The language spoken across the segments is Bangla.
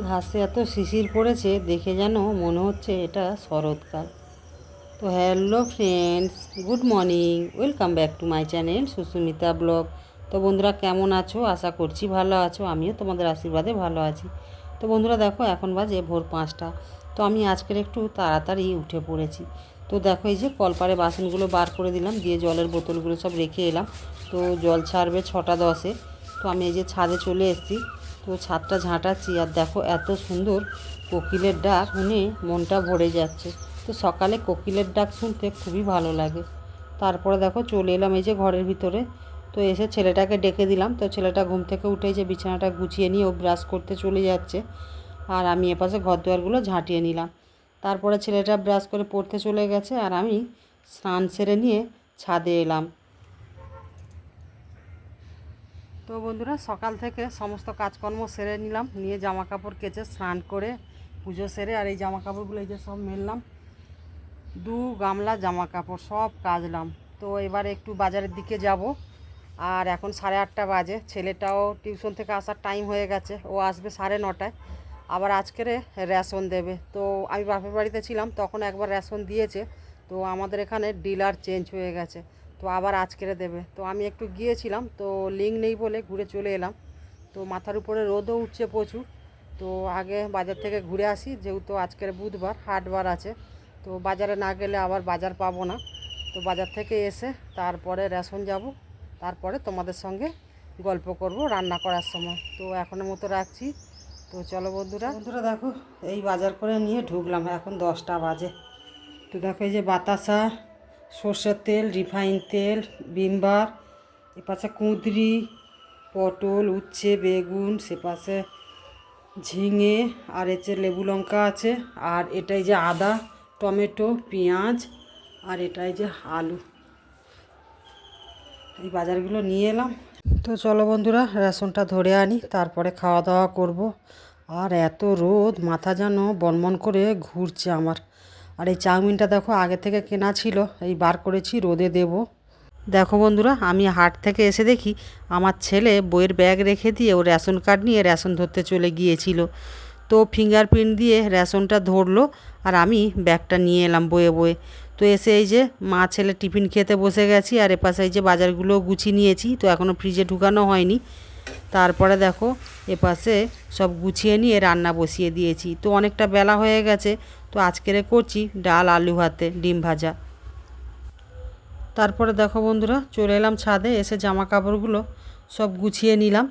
ঘাসে এত শিশির পড়েছে, দেখে যেন মনে হচ্ছে এটা শরৎকাল। তো hello friends, good morning, welcome back to my channel Susmita blog. তো বন্ধুরা কেমন আছো? আশা করছি ভালো আছো, আমিও তোমাদের আশীর্বাদে ভালো আছি। তো বন্ধুরা দেখো, এখন বাজে ভোর পাঁচটা। তো আমি আজকের একটু তাড়াতাড়ি উঠে পড়েছি। তো দেখো এই যে কলপারে বাসনগুলো বার করে দিলাম, দিয়ে জলের বোতলগুলো সব রেখে এলাম। তো জল ছাড়বে ছটা দশে। তো আমি এই যে ছাদে চলে এসেছি। তো ছাদটা ঝাঁটাচ্ছি আর দেখো এত সুন্দর কোকিলের ডাক শুনে মনটা ভরে যাচ্ছে। তো সকালে কোকিলের ডাক শুনতে খুবই ভালো লাগে। তারপরে দেখো চলে এলাম এই যে ঘরের ভিতরে। তো এসে ছেলেটাকে ডেকে দিলাম। তো ছেলেটা ঘুম থেকে উঠে যে বিছানাটা গুছিয়ে নিয়ে ও ব্রাশ করতে চলে যাচ্ছে। আর আমি এপাশে ঘর দুয়ারগুলো ঝাঁটিয়ে নিলাম। তারপরে ছেলেটা ব্রাশ করে পড়তে চলে গেছে আর আমি স্নান সেরে নিয়ে ছাদে এলাম। তো বন্ধুরা, সকাল থেকে সমস্ত কাজকর্ম সেরে নিলাম। নিয়ে জামা কাপড় কেচে স্নান করে পুজো সেরে আর এই জামা কাপড়গুলো এই যে সব মেললাম, দু গামলা জামা কাপড় সব কাচলাম। তো এবার একটু বাজারের দিকে যাব। আর এখন সাড়ে আটটা বাজে, ছেলেটাও টিউশন থেকে আসার টাইম হয়ে গেছে, ও আসবে সাড়ে নটায়। আবার আজকের রেশন দেবে। তো আমি বাপের বাড়িতে ছিলাম, তখন একবার রেশন দিয়েছে। তো আমাদের এখানে ডিলার চেঞ্জ হয়ে গেছে। তো আবার আজকেরে দেবে। তো আমি একটু গিয়েছিলাম, তো লিঙ্ক নেই বলে ঘুরে চলে এলাম। তো মাথার উপরে রোদও উঠছে প্রচুর। তো আগে বাজার থেকে ঘুরে আসি, যেহেতু আজকের বুধবার, হাটবার আছে। তো বাজারে না গেলে আবার বাজার পাবো না। তো বাজার থেকে এসে তারপরে রেশন যাব। তারপরে তোমাদের সঙ্গে গল্প করব রান্না করার সময়। তো এখনের মতো রাখছি। তো চলো বন্ধুরা। বন্ধুরা দেখো, এই বাজার করে নিয়ে ঢুকলাম। এখন দশটা বাজে। তো দেখো এই যে বাতাসা সর্ষের তেল, রিফাইন তেল বিমবার এপাশে কুঁদরি, পটল, উচ্ছে, বেগুন, সে পাশে ঝিঙে, আর এতে লেবু লঙ্কা আছে। আর এটাই যে আদা, টমেটো, পেঁয়াজ, আর এটাই যে আলু। এই বাজারগুলো নিয়ে এলাম। তো চলো বন্ধুরা, রেশনটা ধরে আনি, তারপরে খাওয়া দাওয়া করব। আর এত রোদ, মাথা যেন বনবন করে ঘুরছে আমার। আর এই চাউমিনটা দেখো আগে থেকে কেনা ছিল, এই বার করেছি, রোদে দেব। দেখো বন্ধুরা, আমি হাট থেকে এসে দেখি আমার ছেলে বইয়ের ব্যাগ রেখে দিয়ে ও রেশন কার্ড নিয়ে রেশন ধরতে চলে গিয়েছিল। তো ফিঙ্গারপ্রিন্ট দিয়ে রেশনটা ধরলো আর আমি ব্যাগটা নিয়ে এলাম বয়ে বয়ে তো এসে এই যে মা ছেলে টিফিন খেতে বসে গেছি আর এপাশে এই যে বাজারগুলো গুছিয়ে নিয়েছি, তো এখনও ফ্রিজে ঢুকানো হয়নি। তারপরে দেখো এপাশে সব গুছিয়ে নিয়ে রান্না বসিয়ে দিয়েছি। তো অনেকটা বেলা হয়ে গেছে তো আজকেরে করছি ডাল, আলু ভাতে, ডিম ভাজা। তারপরে দেখো বন্ধুরা, চলে এলাম ছাদে, এসে জামা কাপড়গুলো সব গুছিয়ে নিলাম।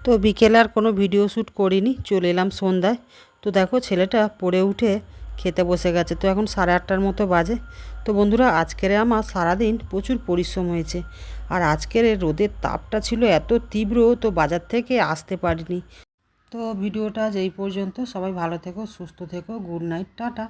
তো বিকেলে আর কোনো ভিডিও শ্যুট করিনি, চলে এলাম সন্ধ্যায়। তো দেখো ছেলেটা পড়ে উঠে খেতে বসে গেছে, তো এখন সাড়ে আটটার মতো বাজে। তো বন্ধুরা, আজকের আমার সারাদিন প্রচুর পরিশ্রম হয়েছে। আর আজকের রোদের তাপটা ছিল এত তীব্র, তো বাজার থেকে আসতে পারিনি। তো ভিডিওটা যেই পর্যন্ত সবাই ভালো থেকো সুস্থ থেকো গুড নাইট টাটা।